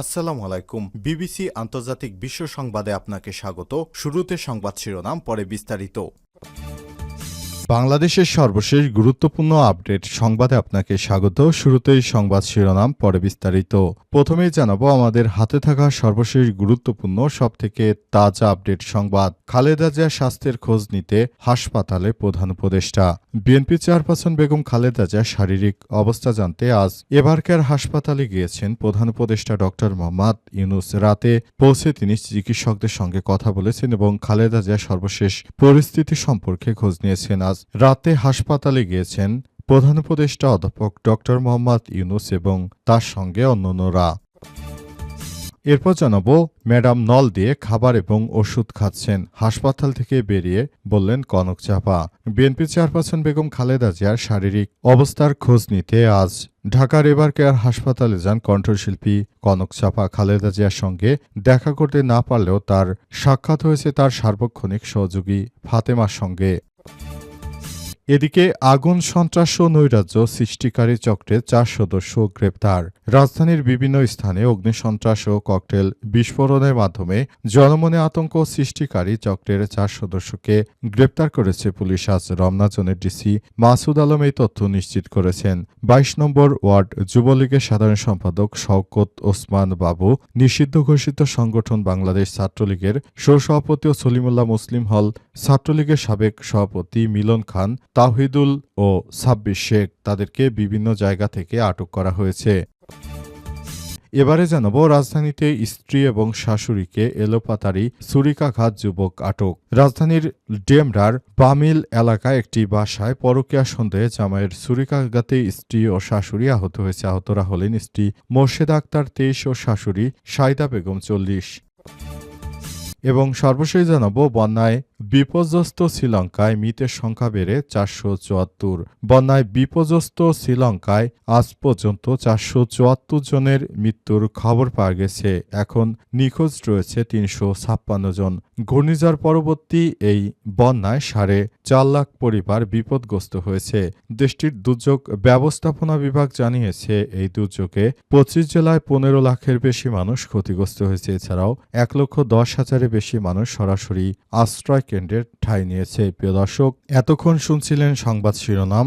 আসসালামু আলাইকুম। বিবিসি আন্তর্জাতিক বিশ্ব সংবাদে আপনাকে স্বাগত। শুরুতে সংবাদ শিরোনাম, পরে বিস্তারিত। বাংলাদেশের সর্বশেষ গুরুত্বপূর্ণ আপডেট সংবাদে আপনাকে স্বাগত। শুরুতেই সংবাদ শিরোনাম, পরে বিস্তারিত। প্রথমেই জানাব, আমাদের হাতে থাকা সর্বশেষ গুরুত্বপূর্ণ, সবথেকে তাজা আপডেট সংবাদ। খালেদা জিয়া স্বাস্থ্যের খোঁজ নিতে হাসপাতালে প্রধান উপদেষ্টা। বিএনপি চেয়ারপারসন বেগম খালেদা জিয়া শারীরিক অবস্থা জানতে আজ এবারকার হাসপাতালে গিয়েছেন প্রধান উপদেষ্টা ডক্টর মোহাম্মদ ইউনুস। রাতে পৌঁছে তিনি চিকিৎসকদের সঙ্গে কথা বলেছেন এবং খালেদা জিয়া সর্বশেষ পরিস্থিতি সম্পর্কে খোঁজ নিয়েছেন। আজ রাতে হাসপাতালে গিয়েছেন প্রধান উপদেষ্টা অধ্যাপক ডক্টর মোহাম্মদ ইউনুস এবং তার সঙ্গে অন্যান্যরা। এরপর জানাব, ম্যাডাম নল দিয়ে খাবার এবং ওষুধ খাচ্ছেন। হাসপাতাল থেকে বেরিয়ে বললেন কনক চাপা। বিএনপি চেয়ারপারসন বেগম খালেদা জিয়ার শারীরিক অবস্থার খোঁজ নিতে আজ ঢাকার এবার কেয়ার হাসপাতালে যান কণ্ঠশিল্পী কনক চাপা। খালেদা জিয়ার সঙ্গে দেখা করতে না পারলেও তার সাক্ষাৎ হয়েছে তার সার্বক্ষণিক সহযোগী ফাতেমার সঙ্গে। এদিকে আগুন, সন্ত্রাস ও নৈরাজ্য সৃষ্টিকারী চক্রের চার সদস্য গ্রেপ্তার। রাজধানীর বিভিন্ন স্থানে অগ্নিসন্ত্রাস ও ককটেল বিস্ফোরণের মাধ্যমে জনমনে আতঙ্ক সৃষ্টিকারী চক্রের চার সদস্যকে গ্রেপ্তার করেছে পুলিশ। আজ রমনা জোনের ডিসি মাসুদ আলম এই তথ্য নিশ্চিত করেছেন। বাইশ নম্বর ওয়ার্ড যুবলীগের সাধারণ সম্পাদক শওকত ওসমান বাবু নিষিদ্ধ ঘোষিত সংগঠন বাংলাদেশ ছাত্রলীগের সহসভাপতি ও সলিমুল্লাহ মুসলিম হল ছাত্রলীগের সাবেক সভাপতি মিলন খান তাহিদুল ও সাব্বির শেখ তাদেরকে বিভিন্ন জায়গা থেকে আটক করা হয়েছে। এবারে জানাব রাজধানীতে স্ত্রী এবং শাশুড়িকে এলোপাতারি ছুরিকাঘাত যুবক আটক। রাজধানীর ডেমরার বামিল এলাকায় একটি বাসায় পরকীয়া সন্দেহে জামাইয়ের ছুরিকাঘাতে স্ত্রী ও শাশুড়ি আহত হয়েছে। আহতরা হলেন স্ত্রী মোর্শেদা আক্তার, তেইশ ও শাশুড়ি সাইদা বেগম চল্লিশ। এবং সর্বশেষ জানাব বন্যায় বিপর্যস্ত শ্রীলঙ্কায় মৃতের সংখ্যা বেড়ে চারশো চুয়াত্তর। বন্যায় বিপর্যস্ত শ্রীলঙ্কায় আজ পর্যন্ত চারশো চুয়াত্তর জনের মৃত্যুর খবর পাওয়া গেছে। এখন নিখোঁজ রয়েছে তিনশো ছাপ্পান্ন জন। ঘূর্ণিঝড় পরবর্তী এই বন্যায় সাড়ে চার লাখ পরিবার বিপদগ্রস্ত হয়েছে। দেশটির দুর্যোগ ব্যবস্থাপনা বিভাগ জানিয়েছে, এই দুর্যোগে পঁচিশ জেলায় পনেরো লাখের বেশি মানুষ ক্ষতিগ্রস্ত হয়েছে। এছাড়াও এক লক্ষ দশ হাজারের বেশি মানুষ সরাসরি আশ্রয় কেন্দ্রের ঠাঁই নিয়েছে প্রিয় দর্শক। এতক্ষণ শুনছিলেন সংবাদ শিরোনাম।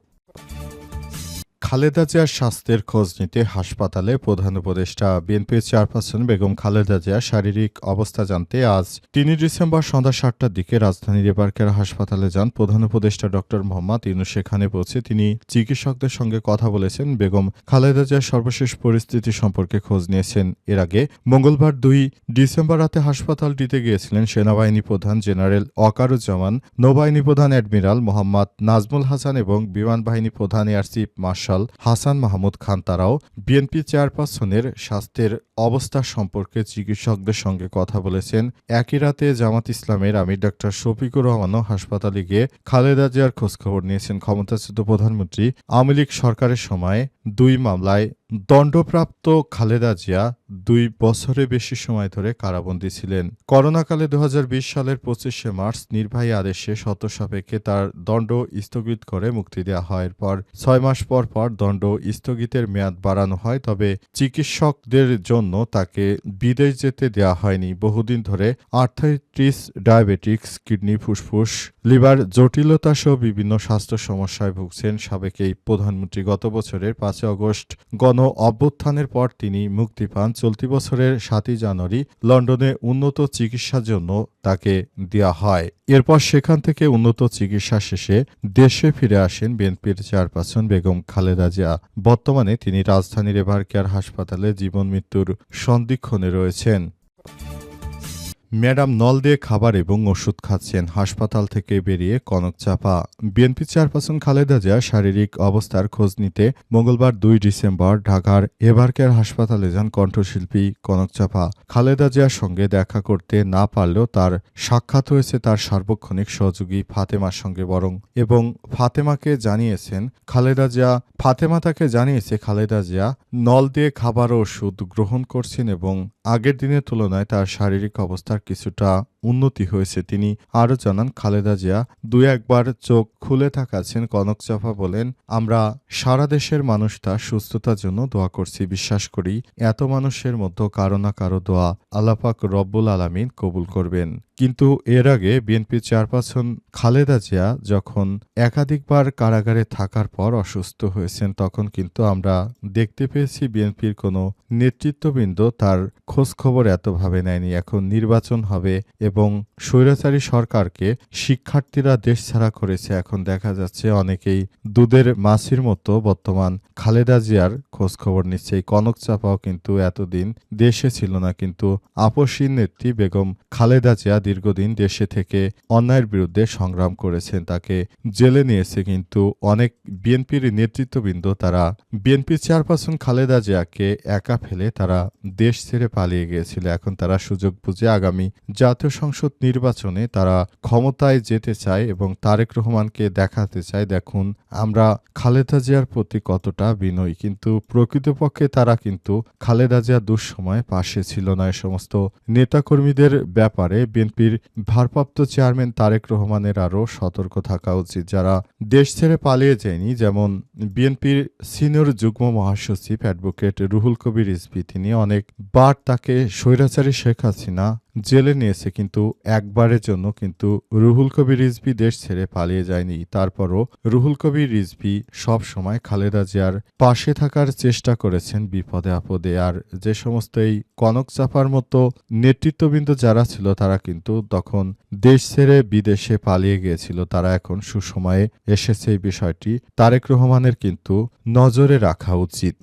খালেদা জিয়ার স্বাস্থ্যের খোঁজ নিতে হাসপাতালে প্রধান উপদেষ্টা বিএনপির চেয়ারপারসন বেগম খালেদা জিয়ার শারীরিক অবস্থা জানতে আজ তিন ডিসেম্বর সন্ধ্যা সাতটার দিকে রাজধানীর এবারকের হাসপাতালে যান প্রধান উপদেষ্টা ডক্টর মোহাম্মদ ইনু সেখানে পৌঁছে তিনি চিকিৎসকদের সঙ্গে কথা বলেছেন বেগম খালেদা জিয়ার সর্বশেষ পরিস্থিতি সম্পর্কে খোঁজ নিয়েছেন। এর আগে মঙ্গলবার দুই ডিসেম্বর রাতে হাসপাতালটিতে গিয়েছিলেন সেনাবাহিনী প্রধান জেনারেল অকারুজ্জামান, নৌবাহিনী প্রধান অ্যাডমিরাল মোহাম্মদ নাজমুল হাসান এবং বিমান বাহিনী প্রধান air chief marshal Hasan Mahmud Khan তারাও বিএনপি চেয়ারপারসনের স্বাস্থ্যের অবস্থা সম্পর্কে চিকিৎসকদের সঙ্গে কথা বলেছেন। একই রাতে জামাত ইসলামের আমির ডক্টর শফিকুর রহমানও হাসপাতালে গিয়ে খালেদা জিয়ার খোঁজখবর নিয়েছেন। ক্ষমতাচ্যুত প্রধানমন্ত্রী আওয়ামী লীগ সরকারের সময় দুই মামলায় দণ্ডপ্রাপ্ত খালেদা জিয়া দুই বছরের বেশি সময় ধরে কারাবন্দী ছিলেন। করোনাকালে দু হাজার বিশ সালের পঁচিশে মার্চ নির্বাহী আদেশে শত সাপেক্ষে তার দণ্ড স্থগিত করে মুক্তি দেওয়া হয়। এরপর ছয় মাস পর পর দণ্ড স্থগিতের মেয়াদ বাড়ানো হয়, তবে চিকিৎসকদের জন্য তাকে বিদেশ যেতে দেওয়া হয়নি। বহুদিন ধরে আর্থাইটিস ডায়াবেটিক্স, কিডনি, ফুসফুস, লিভার জটিলতা সহ বিভিন্ন স্বাস্থ্য সমস্যায় ভুগছেন সাবেক এই প্রধানমন্ত্রী। গত বছরের পাঁচই আগস্ট গণ অভ্যুত্থানের পর তিনি মুক্তি পান। চলতি বছরের সাতই জানুয়ারি লন্ডনে উন্নত চিকিৎসার জন্য তাকে দেওয়া হয়। এরপর সেখান থেকে উন্নত চিকিৎসা শেষে দেশে ফিরে আসেন বিএনপির চেয়ারপারসন বেগম খালেদা জিয়া। বর্তমানে তিনি রাজধানীর এভার কেয়ার হাসপাতালে জীবন মৃত্যুর সন্দিক্ষণে রয়েছেন। ম্যাডাম নল দিয়ে খাবার এবং ওষুধ খাচ্ছেন। হাসপাতাল থেকে বেরিয়ে কনক চাপা। বিএনপি চেয়ারপারসন খালেদা জিয়া শারীরিক অবস্থার খোঁজ নিতে মঙ্গলবার দুই ডিসেম্বর ঢাকার এভারকেয়ার হাসপাতালে যান কণ্ঠশিল্পী কনক চাপা। খালেদা জিয়ার সঙ্গে দেখা করতে না পারলেও তার সাক্ষাৎ হয়েছে তার সার্বক্ষণিক সহযোগী ফাতেমার সঙ্গে বরং। এবং ফাতেমাকে জানিয়েছেন খালেদা জিয়া, ফাতেমা তাকে জানিয়েছে খালেদা জিয়া নল দিয়ে খাবার ও ওষুধ গ্রহণ করছেন এবং আগের দিনের তুলনায় তার শারীরিক অবস্থার কিছুটা উন্নতি হয়েছে। তিনি আরও জানান, খালেদা জিয়া দুই একবার চোখ খুলে থাকাছেন কনক চাপা বলেন, আমরা সারা দেশের মানুষ তার সুস্থতার জন্য দোয়া করছি, বিশ্বাস করি। এত মানুষের মধ্যে কারও না কারও দোয়া আল্লাপাক রব্বুল আলামিন কবুল করবেন। কিন্তু এর আগে বিএনপি চেয়ারপারসন খালেদা জিয়া যখন একাধিকবার কারাগারে থাকার পর অসুস্থ হয়েছেন, তখন কিন্তু আমরা দেখতে পেয়েছি বিএনপির কোনো নেতৃত্ববৃন্দ তার খোঁজখবর এতভাবে নেয়নি। এখন নির্বাচন হবে এবং স্বৈরাচারী সরকারকে শিক্ষার্থীরা দেশ ছাড়া করেছে। এখন দেখা যাচ্ছে অনেকেই দুধের মাছির মতো বর্তমান খালেদা জিয়ার খোঁজ খবর নিচ্ছে। এই কনক চাপাও কিন্তু এতদিন দেশে ছিল না, কিন্তু আপসীন নেত্রী বেগম খালেদা জিয়া দীর্ঘদিন দেশে থেকে অন্যায়ের বিরুদ্ধে সংগ্রাম করেছেন। তাকে জেলে নিয়েছে কিন্তু অনেক বিএনপির নেতৃত্ববৃন্দ, তারা বিএনপি চেয়ারপারসন খালেদা জিয়াকে একা ফেলে তারা দেশ ছেড়ে পালিয়ে গিয়েছিল। এখন তারা সুযোগ বুঝে আগামী জাতীয় সংসদ নির্বাচনে তারা ক্ষমতায় যেতে চায় এবং তারেক রহমানকে দেখাতে চায়, দেখুন, আমরা খালেদা জিয়ার প্রতি কতটা বিনয়ী। কিন্তু প্রকৃতপক্ষে তারা কিন্তু খালেদা জিয়া দুঃসময় পাশে ছিল না। এ সমস্ত নেতাকর্মীদের ব্যাপারে বিএনপির ভারপ্রাপ্ত চেয়ারম্যান তারেক রহমানের আরও সতর্ক থাকা উচিত। যারা দেশ ছেড়ে পালিয়ে যায়নি, যেমন বিএনপির সিনিয়র যুগ্ম মহাসচিব অ্যাডভোকেট রুহুল কবির রিজভী তিনি অনেক বার তাকে স্বৈরাচারী শেখ হাসিনা জেলে নিয়েছে, কিন্তু একবারের জন্য কিন্তু রুহুল কবির রিজভি দেশ ছেড়ে পালিয়ে যায়নি। তারপরও রুহুল কবির রিজভি সব সময় খালেদা জিয়ার পাশে থাকার চেষ্টা করেছেন বিপদে আপদে। আর যে সমস্ত এই কনক চাপার মতো নেতৃত্ববৃন্দ যারা ছিল, তারা কিন্তু তখন দেশ ছেড়ে বিদেশে পালিয়ে গিয়েছিল। তারা এখন সুসময়ে এসেছে এই বিষয়টি। তারেক রহমানের কিন্তু নজরে রাখা উচিত।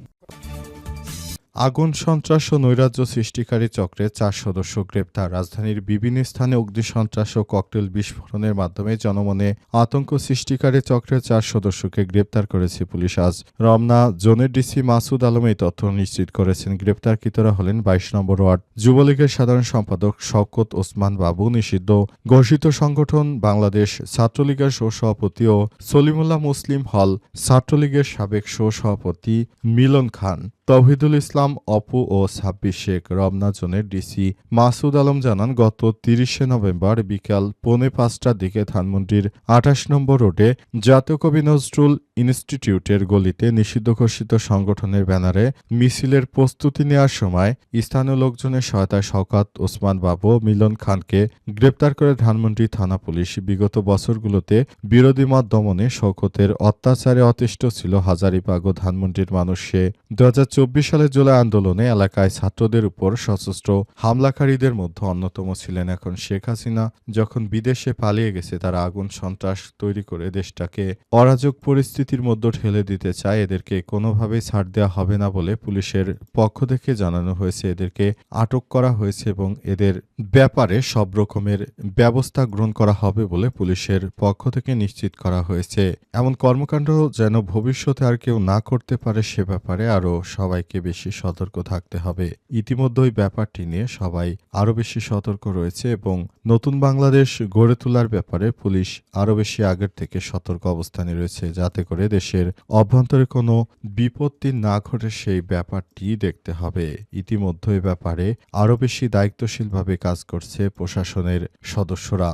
আগুন, সন্ত্রাস ও নৈরাজ্য সৃষ্টিকারী চক্রে চার সদস্য গ্রেপ্তার। রাজধানীর বিভিন্ন স্থানে অগ্নিসন্ত্রাস ও ককটেল বিস্ফোরণের মাধ্যমে জনমনে আতঙ্ক সৃষ্টিকারী চক্রের চার সদস্যকে গ্রেপ্তার করেছে পুলিশ। আজ রমনা জোনের ডিসি মাসুদ আলম এই তথ্য নিশ্চিত করেছেন। গ্রেপ্তারকৃতরা হলেন বাইশ নম্বর ওয়ার্ড। যুবলীগের সাধারণ সম্পাদক শওকত ওসমান বাবু নিষিদ্ধ। ঘোষিত সংগঠন বাংলাদেশ ছাত্রলীগের সহসভাপতি ও সলিমুল্লাহ মুসলিম হল ছাত্রলীগের সাবেক সহসভাপতি মিলন খান। তৌহিদুল ইসলাম, অপু ও ছাব্বিশ শেখ রমনা জোনের ডিসি মাসুদ আলম জানান, গত তিরিশে নভেম্বর বিকাল পৌনে পাঁচটার দিকে ধানমন্ডির আঠাশ নম্বর রোডে জাতীয় কবি নজরুল ইনস্টিটিউটের গলিতে নিষিদ্ধ ঘোষিত সংগঠনের ব্যানারে মিছিলের প্রস্তুতি নেওয়ার সময় স্থানীয় লোকজনের সহায়তায় শওকাত ওসমান বাবু মিলন খানকে গ্রেপ্তার করে ধানমন্ডি থানা পুলিশ। বিগত বছরগুলোতে বিরোধী মত দমনে শওকতের অত্যাচারে অতিষ্ঠ ছিল হাজারিবাগ ও ধানমন্ডির মানুষ। সে দু সালের জুলাই আন্দোলনে এলাকায় ছাত্রদের উপর সশস্ত্র হামলাকারীদের মধ্যে অন্যতম ছিলেন এখন শেখ হাসিনা। যখন বিদেশে পালিয়ে গেছে, তারা আগুন সন্ত্রাস তৈরি করে দেশটাকে অরাজক পরিস্থিতির মধ্যে ঠেলে দিতে চায়। এদেরকে কোনোভাবেই ছাড় দেওয়া হবে না বলে পুলিশের পক্ষ থেকে জানানো হয়েছে। এদেরকে আটক করা হয়েছে এবং এদের ব্যাপারে সব রকমের ব্যবস্থা গ্রহণ করা হবে বলে পুলিশের পক্ষ থেকে নিশ্চিত করা হয়েছে। এমন কর্মকাণ্ড যেন ভবিষ্যতে আর কেউ না করতে পারে, সে ব্যাপারে আরও সবাইকে বেশি সতর্ক থাকতে হবে। ইতিমধ্যে ওই ব্যাপারটি নিয়ে সবাই আরও বেশি সতর্ক রয়েছে এবং নতুন বাংলাদেশ গড়ে তোলার ব্যাপারে পুলিশ আরও বেশি আগের থেকে সতর্ক অবস্থানে রয়েছে, যাতে করে দেশের অভ্যন্তরে কোনো বিপত্তি না ঘটে সেই ব্যাপারটি দেখতে হবে। ইতিমধ্যে ব্যাপারে আরও বেশি দায়িত্বশীলভাবে কাজ করছে প্রশাসনের সদস্যরা।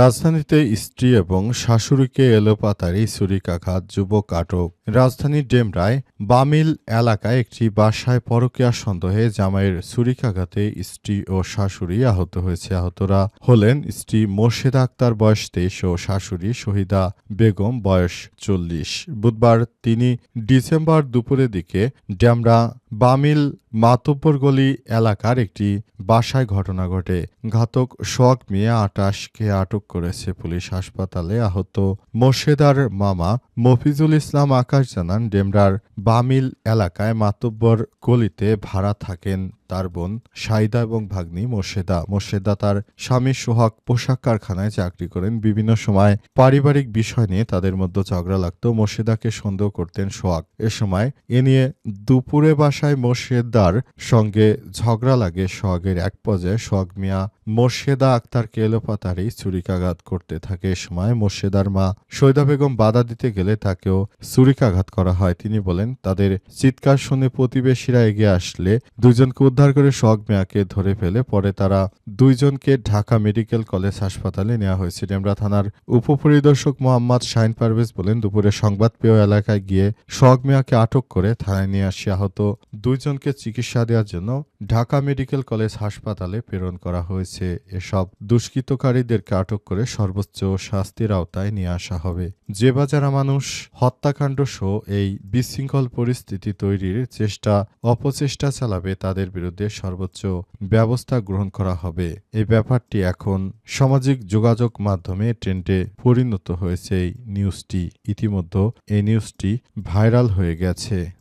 রাজধানীতে স্ত্রী এবং শাশুড়িকে এলোপাতারি ছুরিকাঘাত যুবক আটক। রাজধানীর ডেমরায় বামিল এলাকায় একটি বাসায় পরকীয়া সন্দেহে জামাইয়ের ছুরিকাঘাতে স্ত্রী ও শাশুড়ি আহত হয়েছে। আহতরা হলেন স্ত্রী মোর্শেদা আক্তার, বয়স তেইশ, ও শাশুড়ি শহীদা বেগম, বয়স চল্লিশ। বুধবার তিনি ডিসেম্বর দুপুরের দিকে ড্যামরা বামিল মাতব্বরগলি এলাকার একটি বাসায় ঘটনা ঘটে। ঘাতক শখ মিয়া আটাশকে আটক করেছে পুলিশ হাসপাতালে। আহত মোর্শেদার মামা মফিজুল ইসলাম আকাশ জানান, ডেমরার বামিল এলাকায় মাতব্বর গলিতে ভাড়া থাকেন। তার বোন সাইদা এবং ভাগ্নি মোর্শেদা। মোর্শেদা তার স্বামী সোহাগ পোশাক কারখানায় চাকরি করেন। বিভিন্ন সময় পারিবারিক বিষয় নিয়ে তাদের মধ্যে ঝগড়া লাগতো। মোর্শেদাকে সন্দেহ করতেন সোহাগ। এ সময় এ নিয়ে দুপুরে বাসায় মোর্শেদার সঙ্গে ঝগড়া লাগে সোহাগের এক পর্যায়ে। সোহাগ মিয়া মোর্শেদা আক্তারকে এলোপাতারি ছুরিকাঘাত করতে থাকে এ সময়। মোর্শেদার মা সৈদা বেগম বাধা দিতে গেলে তাকেও ছুরিকাঘাত করা হয়। তিনি বলেন, তাদের চিৎকার শুনে প্রতিবেশীরা এগিয়ে আসলে দুজনকে উদ্ধার করে সোহাগ মিয়াকে ধরে ফেলে। পরে তারা দুইজনকে ঢাকা মেডিকেল কলেজ হাসপাতালে নেওয়া হয়েছে ডেমরা থানার উপপরিদর্শক মোহাম্মদ শাহিন পারভেজ বলেন, দুপুরে সংবাদ পেয়ে এলাকায় গিয়ে সোহাগ মিয়াকে আটক করে থানায় নিয়ে আসি। আহত দুইজনকে চিকিৎসা দেওয়ার জন্য ঢাকা মেডিকেল কলেজ হাসপাতালে প্রেরণ করা হয়েছে। এসব দুষ্কৃতকারীদেরকে আটক করে সর্বোচ্চ শাস্তির আওতায় নিয়ে আসা হবে। যে বা যারা মানুষ, হত্যাকাণ্ড সহ এই বিশৃঙ্খল পরিস্থিতি তৈরির চেষ্টা, অপচেষ্টা চালাবে তাদের বিরুদ্ধে সর্বোচ্চ ব্যবস্থা গ্রহণ করা হবে। এই ব্যাপারটি এখন সামাজিক যোগাযোগ মাধ্যমে ট্রেন্ডে পরিণত হয়েছে এই নিউজটি। ইতিমধ্যে এই নিউজটি ভাইরাল হয়ে গেছে।